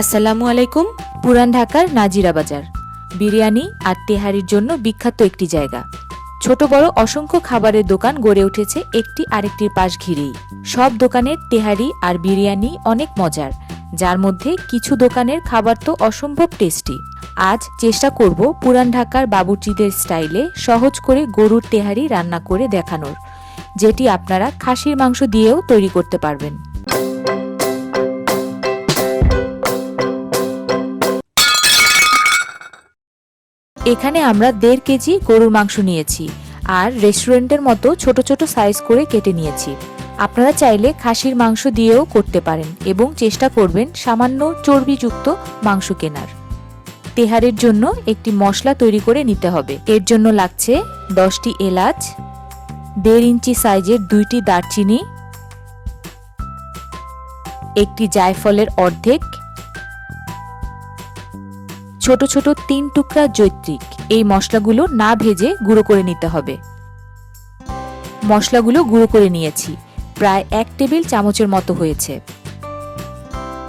আসসালামু আলাইকুম, পুরান ঢাকার নাজিরা বাজার। বিরিয়ানি আর তেহারির জন্য বিখ্যাত একটি জায়গা। ছোট বড় অসংখ্য খাবারের দোকান গড়ে উঠেছে একটি আরেকটির পাশ ঘিরেই। সব দোকানের তেহারি আর বিরিয়ানি অনেক মজার, যার মধ্যে কিছু দোকানের খাবার তো অসম্ভব টেস্টি। আজ চেষ্টা করব পুরান ঢাকার বাবুর্চিদের স্টাইলে সহজ করে গরুর তেহারি রান্না করে দেখানোর, যেটি আপনারা খাসির মাংস দিয়েও তৈরি করতে পারবেন। এখানে আমরা দেড় কেজি গরুর মাংস নিয়েছি আর রেস্টুরেন্টের মতো ছোট ছোট সাইজ করে কেটে নিয়েছি। আপনারা চাইলে খাসির মাংস দিয়েও করতে পারেন এবং চেষ্টা করবেন সামান্য চর্বিযুক্ত মাংস কেনার। তেহারের জন্য একটি মশলা তৈরি করে নিতে হবে। এর জন্য লাগছে দশটি এলাচ, দেড় ইঞ্চি সাইজের দুইটি দারচিনি, একটি জায়ফলের অর্ধেক ছোট ছোট তিন টুকরা জৈত্রিক। এই মশলাগুলো না ভেজে গুঁড়ো করে নিতে হবে। মশলাগুলো গুঁড়ো করে নিয়েছি। প্রায় এক টেবিল চামচের মতো হয়েছে।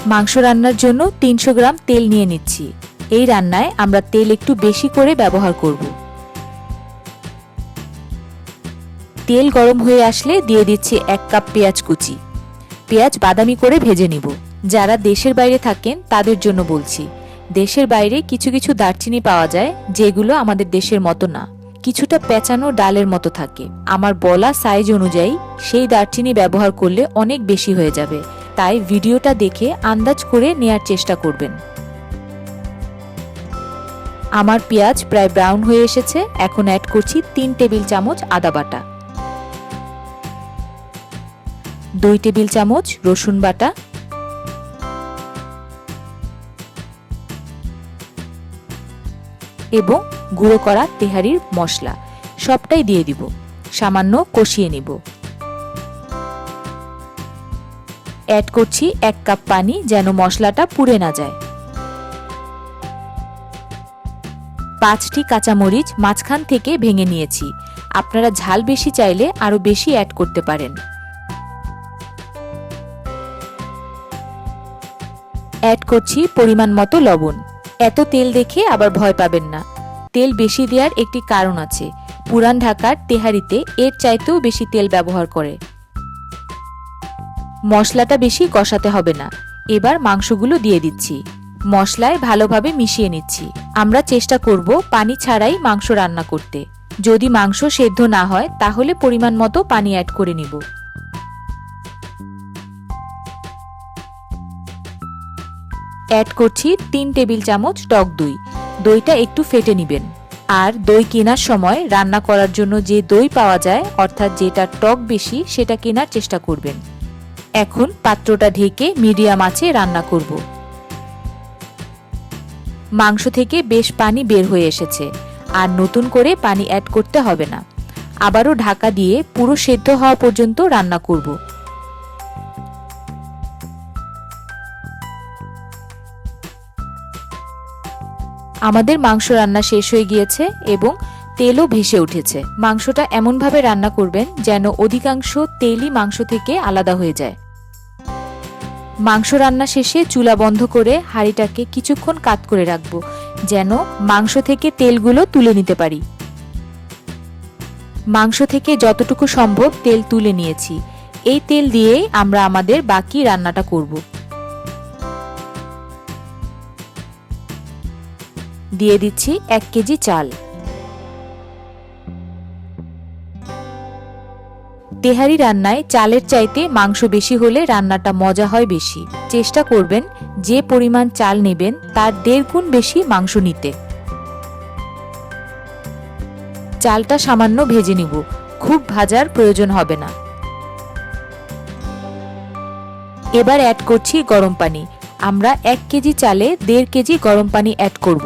মাংস রান্নার জন্য তিনশো গ্রাম তেল নিয়ে নিচ্ছি। এই রান্নায় আমরা তেল একটু বেশি করে ব্যবহার করব। তেল গরম হয়ে আসলে দিয়ে দিচ্ছি এক কাপ পেঁয়াজ কুচি। পেঁয়াজ বাদামি করে ভেজে নিব। যারা দেশের বাইরে থাকেন তাদের জন্য বলছি। দেশের বাইরে কিছু কিছু দারচিনি পাওয়া যায়, যেগুলো আমাদের দেশের মতো না। কিছুটা পেঁচানো ডালের মতো থাকে। আমার বলা সাইজ অনুযায়ী, সেই দারচিনি ব্যবহার করলে অনেক বেশি হয়ে যাবে। তাই ভিডিওটা দেখে আন্দাজ করে নেয়ার চেষ্টা করবেন। আমার পেঁয়াজ প্রায় ব্রাউন হয়ে এসেছে। এখন অ্যাড করছি তিন টেবিল চামচ আদা বাটা। দুই টেবিল চামচ রসুন বাটা। এবং গুঁড়ো করা তেহারির মশলা। সবটাই দিয়ে দিব। সামান্য কষিয়ে নিব। অ্যাড করছি এক কাপ পানি যেন মশলাটা পুড়ে না যায়। পাঁচটি কাঁচামরিচ মাঝখান থেকে ভেঙে নিয়েছি। আপনারা ঝাল বেশি চাইলে আরও বেশি অ্যাড করতে পারেন। অ্যাড করছি পরিমাণ মতো লবণ। এত তেল দেখে আবার ভয় পাবেন না। তেল বেশি দেওয়ার একটি কারণ আছে। পুরান ঢাকার তেহারিতে এর চাইতেও বেশি তেল ব্যবহার করে। মশলাটা বেশি কষাতে হবে না। এবার মাংসগুলো দিয়ে দিচ্ছি। মশলায় ভালোভাবে মিশিয়ে নিচ্ছি। আমরা চেষ্টা করব পানি ছাড়াই মাংস রান্না করতে। যদি মাংস সেদ্ধ না হয়, তাহলে পরিমাণ মতো পানি অ্যাড করে নিব। অ্যাড করছি তিন টেবিল চামচ টক দই। দইটা একটু ফেটে নিবেন। আর দই কেনার সময় রান্না করার জন্য যে দই পাওয়া যায়, অর্থাৎ যেটা টক বেশি, সেটা কেনার চেষ্টা করবেন। এখন পাত্রটা ঢেকে মিডিয়াম আঁচে রান্না করব। মাংস থেকে বেশ পানি বের হয়ে এসেছে, আর নতুন করে পানি অ্যাড করতে হবে না। আবারও ঢাকা দিয়ে পুরো সেদ্ধ হওয়া পর্যন্ত রান্না করব। আমাদের মাংস রান্না শেষ হয়ে গিয়েছে এবং তেলও ভেসে উঠেছে। মাংসটা এমনভাবে রান্না করবেন যেন অধিকাংশ তেলই মাংস থেকে আলাদা হয়ে যায়। মাংস রান্না শেষে চুলা বন্ধ করে হাঁড়িটাকে কিছুক্ষণ কাত করে রাখব, যেন মাংস থেকে তেলগুলো তুলে নিতে পারি। মাংস থেকে যতটুকু সম্ভব তেল তুলে নিয়েছি। এই তেল দিয়েই আমরা আমাদের বাকি রান্নাটা করব। দিয়ে দিচ্ছি এক কেজি চাল। তেহারি রান্নায় চালের চাইতে মাংস বেশি হলে রান্নাটা মজা হয় বেশি। চেষ্টা করবেন যে পরিমাণ চাল নেবেন তার দেড় গুণ বেশি মাংস নিতে। চালটা সামান্য ভেজে নিব, খুব ভাজার প্রয়োজন হবে না। এবার অ্যাড করছি গরম পানি। আমরা এক কেজি চালে দেড় কেজি গরম পানি অ্যাড করব।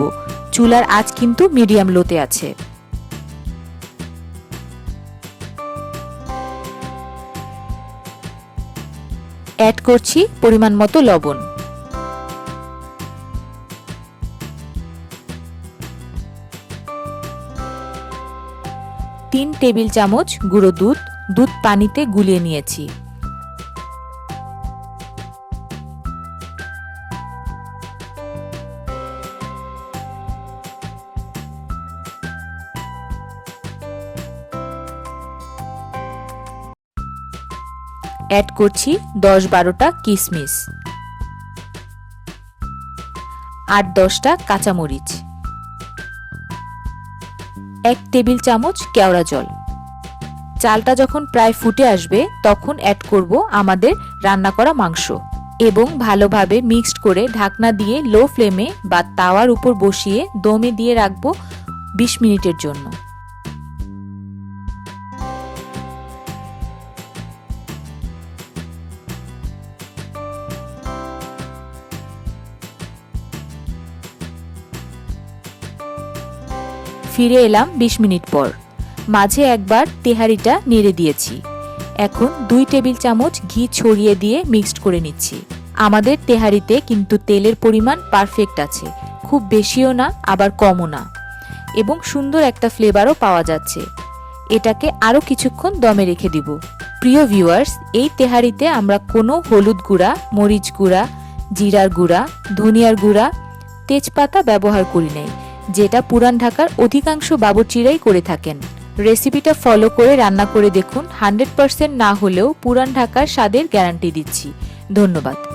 চুলার আঁচ কিন্তু মিডিয়াম লোতে আছে। অ্যাড করছি পরিমাণ মতো লবণ। তিন টেবিল চামচ গুঁড়ো দুধ দুধ পানিতে গুলিয়ে নিয়েছি। অ্যাড করছি দশ বারোটা কিশমিশ আট দশটা কাঁচামরিচ। এক টেবিল চামচ কেওড়া জল। চালটা যখন প্রায় ফুটে আসবে, তখন অ্যাড করব আমাদের রান্না করা মাংস এবং ভালোভাবে মিক্সড করে ঢাকনা দিয়ে লো ফ্লেমে বা তাওয়ার উপর বসিয়ে দমে দিয়ে রাখব বিশ মিনিটের জন্য। ফিরে এলাম বিশ মিনিট পর। মাঝে একবার তেহারিটা নেড়ে দিয়েছি। এখন দুই টেবিল চামচ ঘি ছড়িয়ে দিয়ে মিক্সড করে নিচ্ছি। আমাদের তেহারিতে কিন্তু তেলের পরিমাণ পারফেক্ট আছে, খুব বেশিও না, আবার কমও না। এবং সুন্দর একটা ফ্লেভারও পাওয়া যাচ্ছে। এটাকে আরও কিছুক্ষণ দমে রেখে দিব। প্রিয় ভিউয়ার্স, এই তেহারিতে আমরা কোনো হলুদ গুঁড়া, মরিচ গুঁড়া, জিরার গুঁড়া, ধনিয়ার গুঁড়া, তেজপাতা ব্যবহার করি নাই। যেটা পুরান ঢাকার অধিকাংশ বাবুচিরাই করে থাকেন। রেসিপিটা ফলো করে রান্না করে দেখুন হান্ড্রেড পার্সেন্ট না হলেও পুরান ঢাকার স্বাদের গ্যারান্টি দিচ্ছি। ধন্যবাদ।